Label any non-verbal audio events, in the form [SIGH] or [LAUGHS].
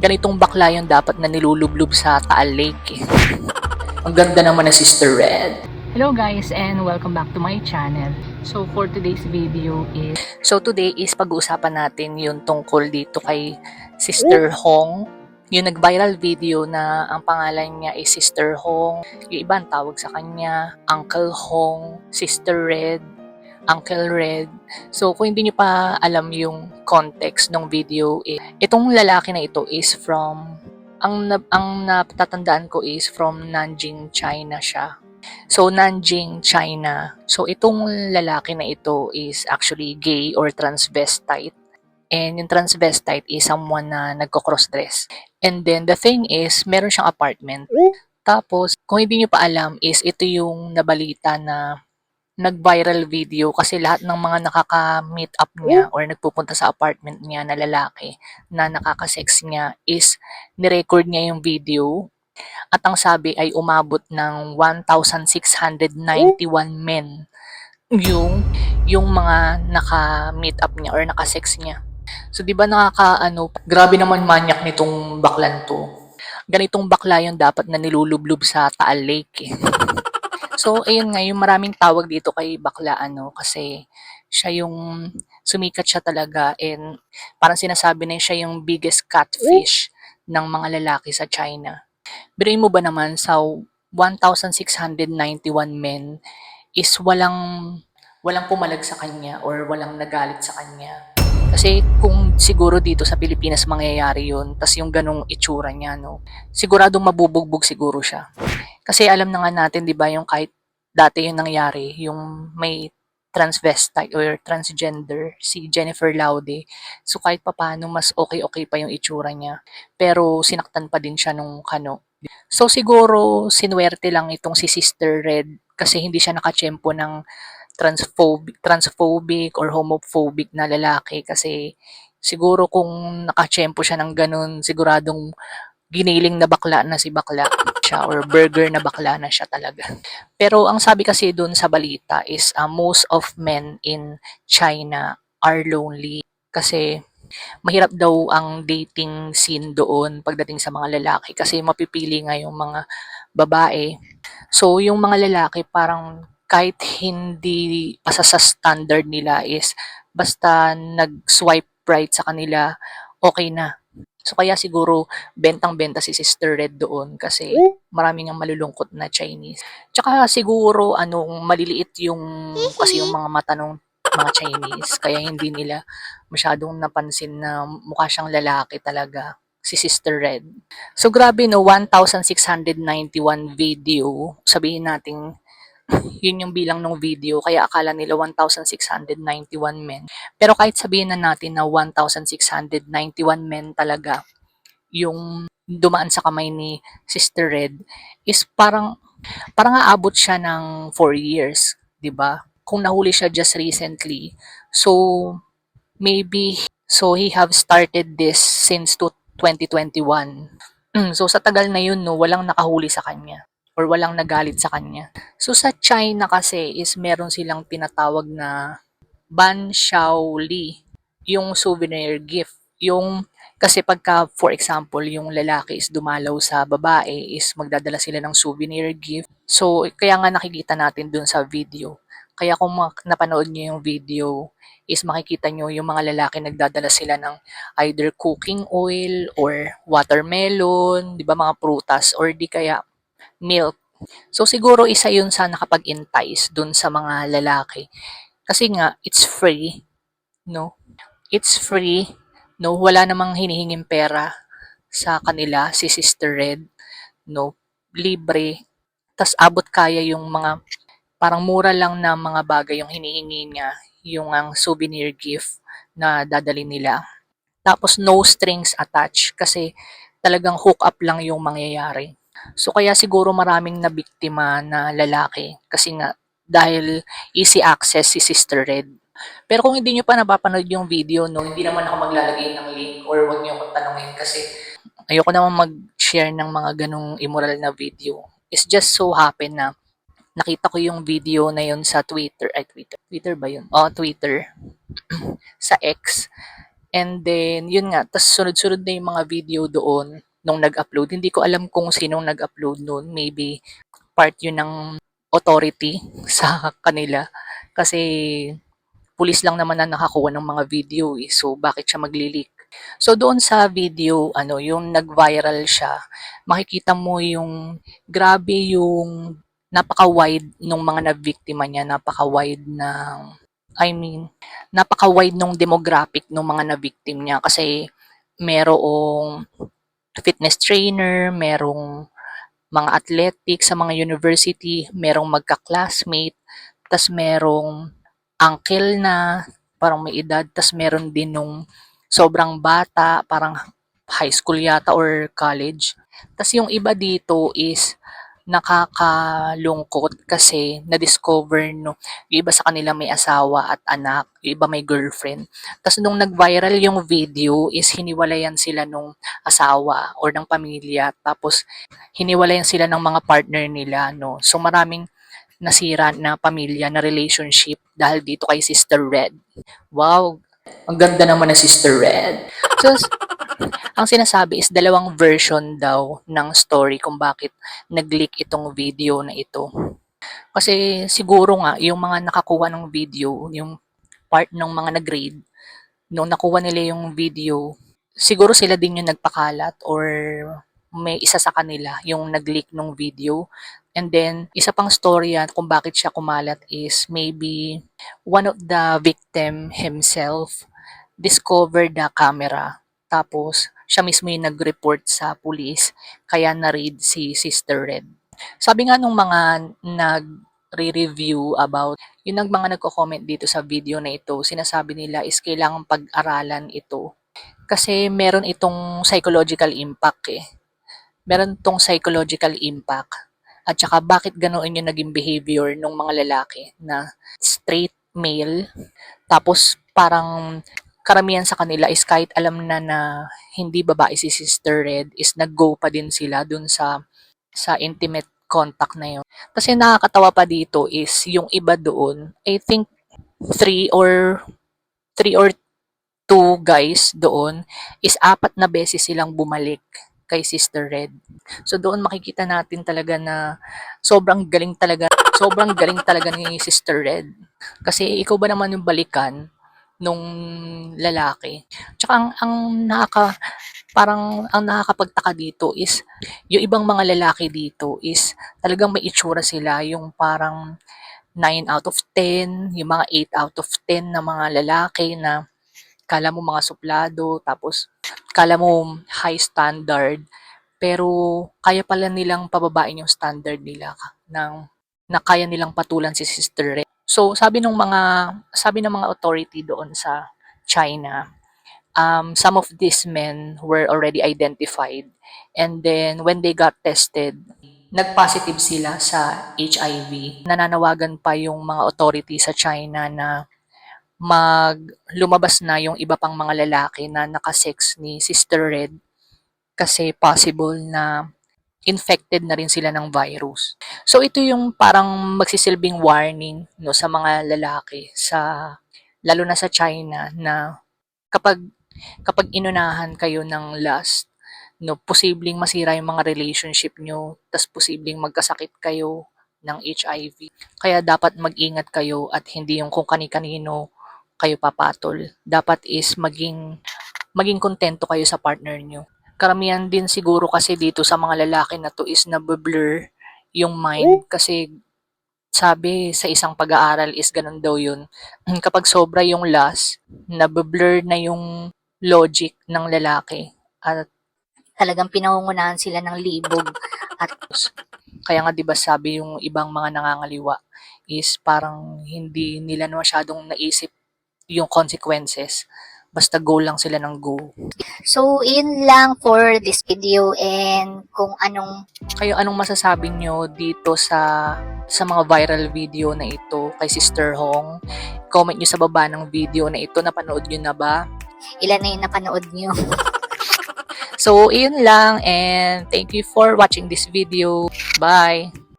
ganitong bakla yung dapat na nilulublub sa Taal Lake eh. Ang ganda naman ng Sister Red. Hello guys and welcome back to my channel. So for today's video is So today is pag-uusapan natin yung tungkol dito kay Sister Hong. Yung nag-viral video na ang pangalan niya is Sister Hong. Yung iba ang tawag sa kanya Uncle Hong, Sister Red, Uncle Red. So kung hindi niyo pa alam yung context ng video, eh, itong lalaki na ito is from ang ang natatandaan ko is from Nanjing, China siya. So, Nanjing, China. So, itong lalaki na ito is actually gay or transvestite. And yung transvestite is someone na nagko-crossdress. And then, the thing is, meron siyang apartment. Tapos, kung hindi nyo pa alam, is ito yung nabalita na nag-viral video kasi lahat ng mga nakaka-meet up niya or nagpupunta sa apartment niya na lalaki na nakaka-sex niya is nirecord niya yung video at ang sabi ay umabot ng 1,691 men yung yung mga naka-meet up niya or naka-sex niya. So 'di ba nakaka ano, grabe naman manyak nitong baklan to. Ganitong bakla yung dapat na nilulublub sa Taal Lake. Eh. [LAUGHS] So ayun nga yung maraming tawag dito kay bakla ano kasi siya yung sumikat siya talaga and parang sinasabi na siya yung biggest catfish ng mga lalaki sa China. Biruin mo ba naman sa 1,691 men is walang walang pumalag sa kanya or walang nagalit sa kanya. Kasi kung siguro dito sa Pilipinas mangyayari yun, tas yung ganong itsura niya, no, siguradong mabubugbog siguro siya. Kasi alam na nga natin, di ba, yung kahit dati yung nangyari, yung may transvestite or transgender, si Jennifer Laude. So kahit papano, mas okay-okay pa yung itsura niya. Pero sinaktan pa din siya nung kano. So siguro sinuwerte lang itong si Sister Red kasi hindi siya nakachempo ng transphobic, transphobic or homophobic na lalaki kasi siguro kung nakachempo siya ng ganun, siguradong giniling na bakla na si bakla siya or burger na bakla na siya talaga. Pero ang sabi kasi dun sa balita is uh, most of men in China are lonely kasi mahirap daw ang dating scene doon pagdating sa mga lalaki kasi mapipili nga yung mga babae. So yung mga lalaki parang kahit hindi pasa sa standard nila is basta nag-swipe right sa kanila, okay na. So kaya siguro bentang-benta si Sister Red doon kasi marami ang malulungkot na Chinese. Tsaka siguro anong maliliit yung kasi yung mga mata ng mga Chinese kaya hindi nila masyadong napansin na mukha siyang lalaki talaga si Sister Red. So grabe no 1691 video sabihin nating yun yung bilang ng video, kaya akala nila 1,691 men. Pero kahit sabihin na natin na 1,691 men talaga yung dumaan sa kamay ni Sister Red, is parang, parang aabot siya ng 4 years, di ba? Kung nahuli siya just recently. So, maybe, so he have started this since to 2021. So, sa tagal na yun, no, walang nakahuli sa kanya or walang nagalit sa kanya. So sa China kasi is meron silang tinatawag na ban Shaoli, yung souvenir gift. Yung kasi pagka for example yung lalaki is dumalaw sa babae is magdadala sila ng souvenir gift. So kaya nga nakikita natin dun sa video. Kaya kung napanood niyo yung video is makikita niyo yung mga lalaki nagdadala sila ng either cooking oil or watermelon, 'di ba mga prutas or di kaya milk. So siguro isa yun sa nakapag-entice dun sa mga lalaki. Kasi nga, it's free, no? It's free, no? Wala namang hinihinging pera sa kanila, si Sister Red, no? Libre. tas abot kaya yung mga, parang mura lang na mga bagay yung hinihingi niya, yung ang souvenir gift na dadali nila. Tapos no strings attached kasi talagang hook up lang yung mangyayari. So kaya siguro maraming nabiktima na lalaki kasi nga dahil easy access si Sister Red. Pero kung hindi nyo pa napapanood yung video, no, hindi naman ako maglalagay ng link or wag nyo akong tanongin kasi ayoko naman mag-share ng mga ganong immoral na video. It's just so happen na nakita ko yung video na yun sa Twitter. Ay, Twitter. Twitter ba yun? Oh, Twitter. [CLEARS THROAT] sa X. And then, yun nga, tas sunod-sunod na yung mga video doon nung nag-upload. Hindi ko alam kung sinong nag-upload noon. Maybe part yun ng authority [LAUGHS] sa kanila. Kasi pulis lang naman na nakakuha ng mga video eh. So, bakit siya magli-leak? So, doon sa video, ano, yung nag-viral siya, makikita mo yung grabe yung napaka-wide nung mga nabiktima niya, napaka-wide ng, I mean, napaka-wide nung demographic nung mga na-victim niya kasi merong fitness trainer, merong mga athletic sa mga university, merong magka-classmate, tas merong uncle na parang may edad, tas meron din nung sobrang bata, parang high school yata or college. Tas yung iba dito is nakakalungkot kasi na-discover no, yung iba sa kanila may asawa at anak, yung iba may girlfriend. Tapos nung nag-viral yung video is hiniwalayan sila nung asawa or ng pamilya. Tapos hiniwalayan sila ng mga partner nila. No? So maraming nasira na pamilya, na relationship dahil dito kay Sister Red. Wow, ang ganda naman ng Sister Red. So, [LAUGHS] ang sinasabi is dalawang version daw ng story kung bakit nag-leak itong video na ito. Kasi siguro nga, yung mga nakakuha ng video, yung part ng mga nag-grade, nung nakuha nila yung video, siguro sila din yung nagpakalat or may isa sa kanila yung nag-leak ng video. And then, isa pang story yan kung bakit siya kumalat is maybe one of the victim himself discovered the camera. Tapos, siya mismo yung nag-report sa police, kaya na-read si Sister Red. Sabi nga nung mga nag-review about, yung nag mga nagko-comment dito sa video na ito, sinasabi nila is kailangan pag-aralan ito. Kasi meron itong psychological impact eh. Meron itong psychological impact. At saka bakit ganoon yung naging behavior ng mga lalaki na straight male, tapos parang karamihan sa kanila is kahit alam na na hindi babae si Sister Red is nag-go pa din sila dun sa sa intimate contact na yun. Kasi nakakatawa pa dito is yung iba doon, I think three or three or two guys doon is apat na beses silang bumalik kay Sister Red. So doon makikita natin talaga na sobrang galing talaga, sobrang galing talaga ni Sister Red. Kasi ikaw ba naman yung balikan nung lalaki? Tsaka ang, ang nakaka, parang ang nakakapagtaka dito is yung ibang mga lalaki dito is talagang may itsura sila yung parang 9 out of 10, yung mga 8 out of 10 na mga lalaki na kala mo mga suplado, tapos kala mo high standard, pero kaya pala nilang pababain yung standard nila ng na kaya nilang patulan si Sister Red. So sabi ng mga sabi ng mga authority doon sa China, um, some of these men were already identified and then when they got tested, nag-positive sila sa HIV. Nananawagan pa yung mga authority sa China na mag lumabas na yung iba pang mga lalaki na nakasex ni Sister Red kasi possible na infected na rin sila ng virus. So ito yung parang magsisilbing warning no sa mga lalaki sa lalo na sa China na kapag kapag inunahan kayo ng lust no posibleng masira yung mga relationship nyo tas posibleng magkasakit kayo ng HIV. Kaya dapat mag-ingat kayo at hindi yung kung kani-kanino kayo papatol. Dapat is maging maging kontento kayo sa partner nyo. Karamihan din siguro kasi dito sa mga lalaki na to is na-blur yung mind kasi sabi sa isang pag-aaral is ganun daw yun. [CLEARS THROAT] Kapag sobra yung lust, na-blur na yung logic ng lalaki at talagang pinangungunahan sila ng libog at kaya nga 'di ba sabi yung ibang mga nangangaliwa is parang hindi nila masyadong naisip yung consequences. Basta go lang sila ng go. so yun lang for this video and kung anong Kayo anong masasabi nyo dito sa sa mga viral video na ito kay Sister Hong? Comment nyo sa baba ng video na ito. Napanood nyo na ba? ilan na yung napanood nyo. [LAUGHS] [LAUGHS] So, iyon lang and thank you for watching this video. Bye!